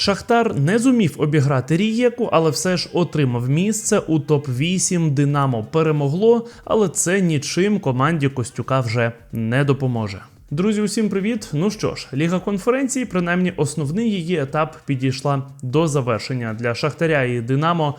Шахтар не зумів обіграти Рієку, але все ж отримав місце у топ-8. Динамо перемогло, але це нічим команді Костюка вже не допоможе. Друзі, усім привіт! Ну що ж, Ліга конференції, принаймні основний її етап підійшла до завершення для Шахтаря і Динамо.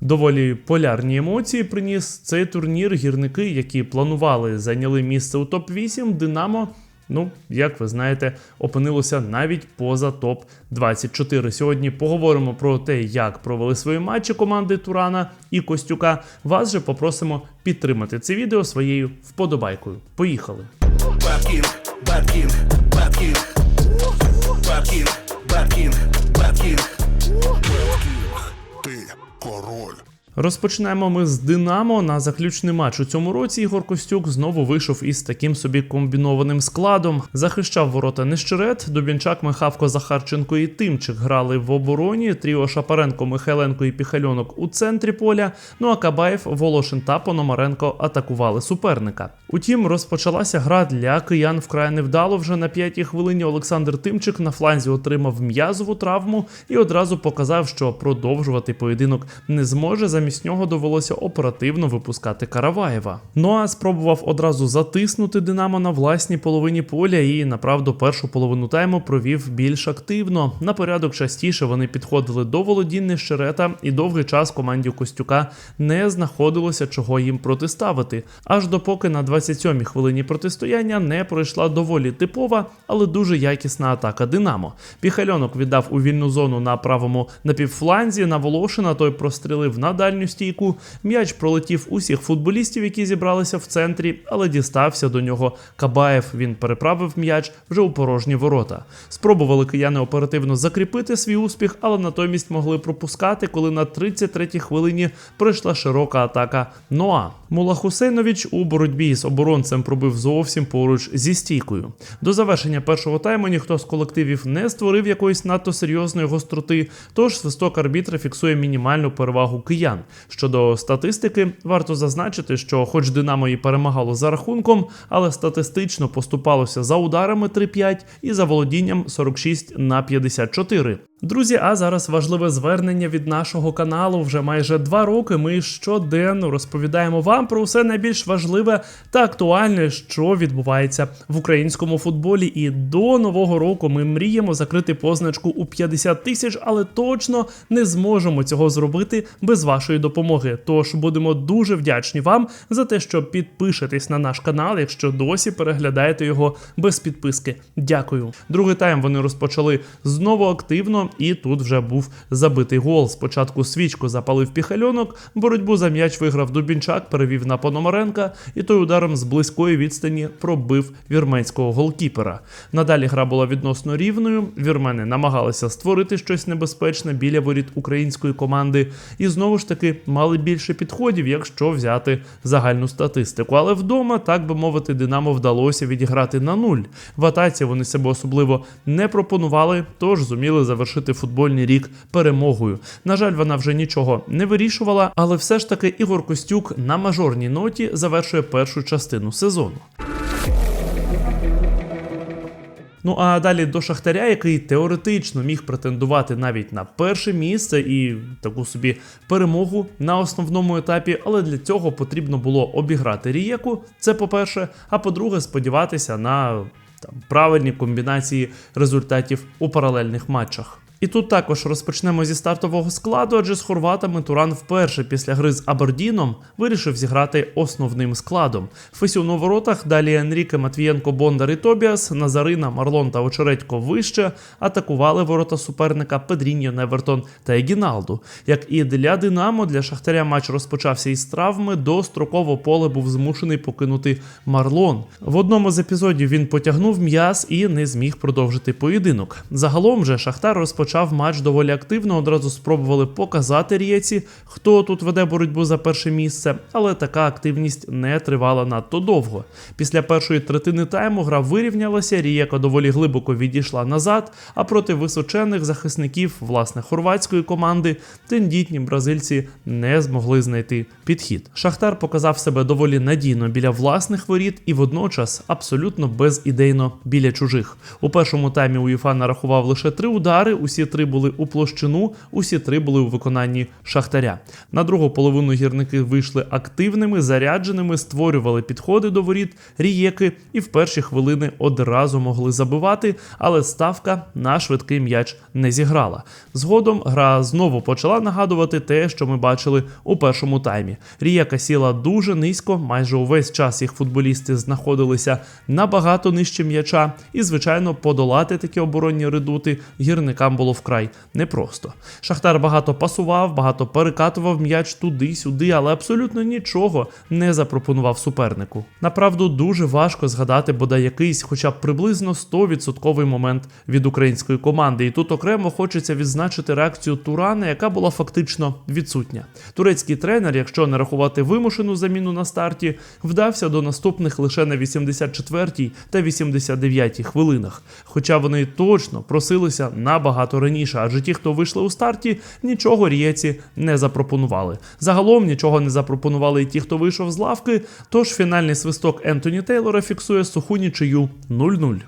Доволі полярні емоції приніс цей турнір. Гірники, які планували, зайняли місце у топ-8. Динамо, ну як ви знаєте, опинилося навіть поза топ 24. Сьогодні поговоримо про те, як провели свої матчі команди Турана і Костюка. Вас же попросимо підтримати це відео своєю вподобайкою. Поїхали! Бабкінг, Бабкінг, Бабкінг, Бабкінг, Бабкінг, Бабкінг. Ти король. Розпочнемо ми з Динамо. На заключний матч у цьому році Ігор Костюк знову вийшов із таким собі комбінованим складом. Захищав ворота Нещерет, Дубінчак, Михавко, Захарченко і Тимчик грали в обороні. Тріо Шапаренко, Михайленко і Піхальонок у центрі поля. Ну а Кабаєв, Волошин та Пономаренко атакували суперника. Утім, розпочалася гра для киян вкрай невдало. Вже на п'ятій хвилині Олександр Тимчик на фланзі отримав м'язову травму і одразу показав, що продовжувати поєдинок не зможе. Замість нього довелося оперативно випускати Караваєва. Ну а спробував одразу затиснути Динамо на власній половині поля і направду першу половину тайму провів більш активно. На порядок частіше вони підходили до володіння Щерета, і довгий час команді Костюка не знаходилося чого їм протиставити. Аж допоки на 27-й хвилині протистояння не пройшла доволі типова, але дуже якісна атака Динамо. Піхальонок віддав у вільну зону на правому напівфланзі. На Волошина той прострілив на дальню стійку. М'яч пролетів усіх футболістів, які зібралися в центрі, але дістався до нього Кабаєв. Він переправив м'яч вже у порожні ворота. Спробували кияни оперативно закріпити свій успіх, але натомість могли пропускати, коли на 33-й хвилині пройшла широка атака Ноа. Мула Хусейнович у боротьбі з оборонцем пробив зовсім поруч зі стійкою. До завершення першого тайму ніхто з колективів не створив якоїсь надто серйозної гостроти, тож свисток арбітра фіксує мінімальну перевагу киян. Щодо статистики, варто зазначити, що, хоч Динамо і перемагало за рахунком, але статистично поступалося за ударами 3-5 і за володінням 46 на 54. Друзі, а зараз важливе звернення від нашого каналу. Вже майже два роки. Ми щоденно розповідаємо вам про все найбільш важливе та актуальне, що відбувається в українському футболі. І до нового року ми мріємо закрити позначку у 50 тисяч, але точно не зможемо цього зробити без вашої допомоги. Тож будемо дуже вдячні вам за те, що підпишетесь на наш канал, якщо досі переглядаєте його без підписки. Дякую. Другий тайм вони розпочали знову активно, і тут вже був забитий гол. Спочатку свічку запалив піхальонок, боротьбу за м'яч виграв Дубінчак, перевів на Пономаренка, і той ударом з близької відстані пробив вірменського голкіпера. Надалі гра була відносно рівною. Вірмени намагалися створити щось небезпечне біля воріт української команди, і знову ж таки мали більше підходів, якщо взяти загальну статистику. Але вдома, так би мовити, Динамо вдалося відіграти на нуль. В атаці вони себе особливо не пропонували, тож зуміли завершити футбольний рік перемогою. На жаль, вона вже нічого не вирішувала, але все ж таки Ігор Костюк на мажорній ноті завершує першу частину сезону. Ну а далі до Шахтаря, який теоретично міг претендувати навіть на перше місце і таку собі перемогу на основному етапі, але для цього потрібно було обіграти Рієку. Це по-перше. А по-друге, сподіватися на там правильні комбінації результатів у паралельних матчах. І тут також розпочнемо зі стартового складу, адже з хорватами Туран вперше після гри з Абердіном вирішив зіграти основним складом. Фесюн у воротах, далі Енріке, Матвієнко, Бондар і Тобіас, Назарина, Марлон та Очередько вище атакували ворота суперника Педріньо, Невертон та Егіналду. Як і для Динамо, для Шахтаря матч розпочався із травми. Достроково поле був змушений покинути Марлон. В одному з епізодів він потягнув м'яз і не зміг продовжити поєдинок. Загалом же Шахтар розпочав матч доволі активно. Одразу спробували показати Рієці, хто тут веде боротьбу за перше місце, але така активність не тривала надто довго. Після першої третини тайму гра вирівнялася. Рієка доволі глибоко відійшла назад. А проти височених захисників власне хорватської команди тендітні бразильці не змогли знайти підхід. Шахтар показав себе доволі надійно біля власних воріт і водночас абсолютно безідейно біля чужих. У першому таймі УЄФА нарахував лише три удари. Усі три були у площину, усі три були у виконанні шахтаря. На другу половину гірники вийшли активними, зарядженими, створювали підходи до воріт, рієки і в перші хвилини одразу могли забивати, але ставка на швидкий м'яч не зіграла. Згодом гра знову почала нагадувати те, що ми бачили у першому таймі. Рієка сіла дуже низько, майже увесь час їх футболісти знаходилися набагато нижче м'яча, і, звичайно, подолати такі оборонні редути гірникам було вкрай непросто. Шахтар багато пасував, багато перекатував м'яч туди-сюди, але абсолютно нічого не запропонував супернику. Направду дуже важко згадати бодай якийсь, хоча б приблизно 100% момент від української команди. І тут окремо хочеться відзначити реакцію Турана, яка була фактично відсутня. Турецький тренер, якщо не рахувати вимушену заміну на старті, вдався до наступних лише на 84-й та 89-й хвилинах. Хоча вони точно просилися набагато раніше, адже ті, хто вийшли у старті, нічого рієці не запропонували. Загалом нічого не запропонували і ті, хто вийшов з лавки. Тож фінальний свисток Ентоні Тейлора фіксує суху нічию 0-0.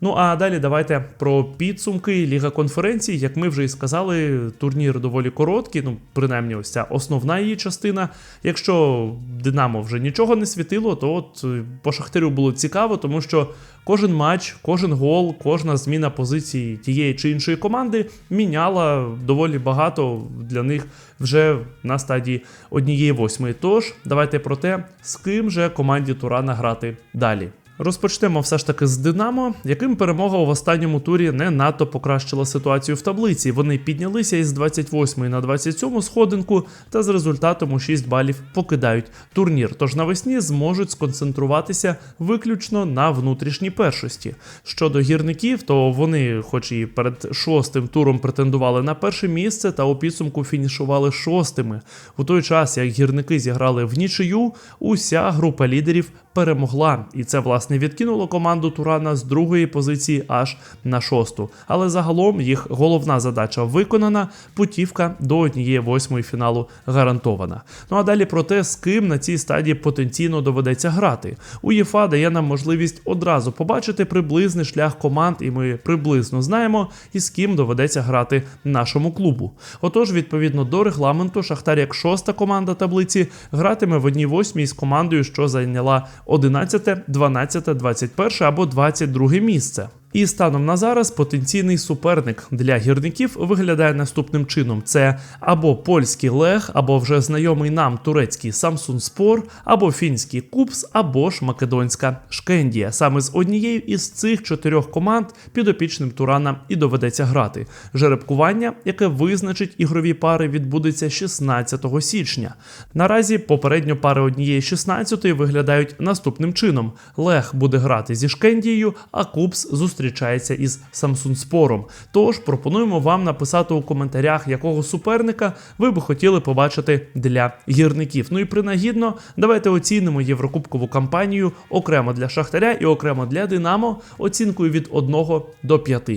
Ну а далі давайте про підсумки Ліга конференцій. Як ми вже і сказали, турнір доволі короткий, ну принаймні, ось ця основна її частина. Якщо Динамо вже нічого не світило, то от е, по Шахтарю було цікаво, тому що кожен матч, кожен гол, кожна зміна позиції тієї чи іншої команди міняла доволі багато для них вже на стадії однієї восьмої. Тож давайте про те, з ким же команді Турана грати далі. Розпочнемо все ж таки з Динамо, яким перемога в останньому турі не надто покращила ситуацію в таблиці. Вони піднялися із 28 на 27 сходинку та з результатом у 6 балів покидають турнір. Тож навесні зможуть сконцентруватися виключно на внутрішній першості. Щодо гірників, то вони, хоч і перед шостим туром претендували на перше місце, та у підсумку фінішували шостими. У той час, як гірники зіграли в нічию, уся група лідерів перемогла, і це власне відкинуло команду Турана з другої позиції аж на шосту. Але загалом їх головна задача виконана. Путівка до однієї восьмої фіналу гарантована. Ну а далі про те, з ким на цій стадії потенційно доведеться грати. УЄФА дає нам можливість одразу побачити приблизний шлях команд, і ми приблизно знаємо, із ким доведеться грати нашому клубу. Отож, відповідно до регламенту, Шахтар як шоста команда таблиці гратиме в одній восьмій з командою, що зайняла 11, 12, 21 або 22 місце. І станом на зараз потенційний суперник для гірників виглядає наступним чином: це або польський Лег, або вже знайомий нам турецький Самсун Спор, або фінський Купс, або ж македонська Шкендія. Саме з однією із цих чотирьох команд підопічним Турана і доведеться грати. Жеребкування, яке визначить ігрові пари, відбудеться 16 січня. Наразі попередньо пари однієї 16 виглядають наступним чином: Лег буде грати зі Шкендією, а Купс зустрічається із Самсунспором. Тож пропонуємо вам написати у коментарях, якого суперника ви би хотіли побачити для гірників. Ну і принагідно, давайте оцінимо єврокубкову кампанію окремо для Шахтаря і окремо для Динамо оцінкою від 1 до 5.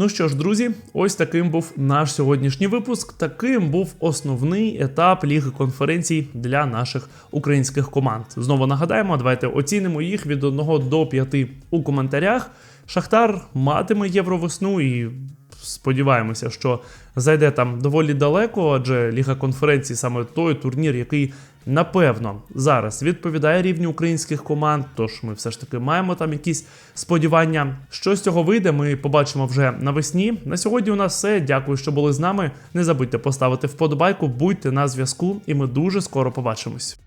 Ну що ж, друзі, ось таким був наш сьогоднішній випуск. Таким був основний етап Ліги конференцій для наших українських команд. Знову нагадаємо, давайте оцінимо їх від 1 до 5 у коментарях. Шахтар матиме євровесну і сподіваємося, що зайде там доволі далеко, адже Ліга конференцій саме той турнір, який напевно зараз відповідає рівню українських команд. Тож ми все ж таки маємо там якісь сподівання. Що з цього вийде, ми побачимо вже навесні. На сьогодні у нас все. Дякую, що були з нами. Не забудьте поставити вподобайку, будьте на зв'язку, і ми дуже скоро побачимось.